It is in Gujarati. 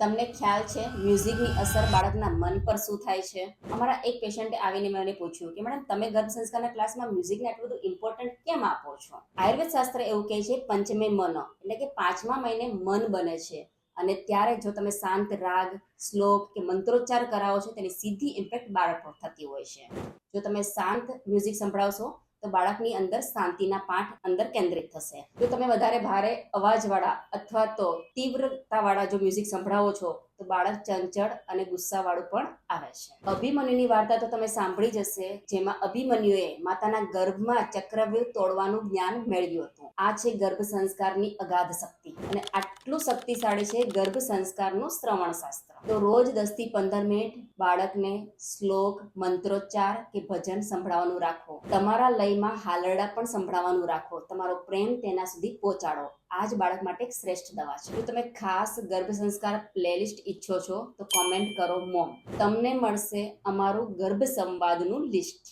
તમને ખ્યાલ છે, મ્યુઝિકની અસર બાળકના મન પર શું થાય છે? અમારા એક પેશન્ટે આવીને મને પૂછ્યું કે, મેડમ, તમે ગર્ભ સંસ્કારના ક્લાસમાં મ્યુઝિકને આટલું બધું ઇમ્પોર્ટન્ટ કેમ આપો છો? આયુર્વેદ શાસ્ત્ર એવું કહે છે, પંચમે મન. એટલે કે પાંચમા મહિને મન બને છે. અને ત્યારે જો તમે શાંત, રાગ, શ્લોક કે મંત્રોચ્ચાર કરાવો છો, તેની સીધી ઇમ્પેક્ટ બાળક પર થતી હોય છે. જો તમે શાંત મ્યુઝિક સંભળાવશો તો બાળકની અંદર શાંતિના પાઠ અંદર કેન્દ્રિત થશે. જો તમે વધારે ભારે અવાજવાળા અથવા તો તીવ્રતાવાળા જો મ્યુઝિક સંભળાવો છો, તો બાળક ચંચળ અને ગુસ્સાવાળું પણ આવે છે. અભિમન્યુની વાર્તા તો તમે સાંભળી જશે જેમાં અભિમન્યુએ માતાના ગર્ભમાં ચક્રવ્યૂહ તોડવાનું જ્ઞાન મેળવ્યું હતું. આ છે ગર્ભ સંસ્કારની અગાધ શક્તિ. અને આટલું શક્તિશાળી છે ગર્ભ સંસ્કારનું શ્રવણ શાસ્ત્ર તો રોજ દસથી પંદર મિનિટ બાળકને શ્લોક, મંત્રોચ્ચાર કે ભજન સંભળાવવાનું રાખો. તમારા લયમાં હાલરડા પણ સંભળાવવાનું રાખો. તમારો પ્રેમ તેના સુધી પહોંચાડો. આ જ બાળક માટે એક શ્રેષ્ઠ દવા છે. જો તમે ખાસ ગર્ભ સંસ્કાર પ્લેલિસ્ટ ઈચ્છો છો, તો કોમેન્ટ કરો મોમ. તમને મળશે અમારું ગર્ભ સંવાદનું લિસ્ટ.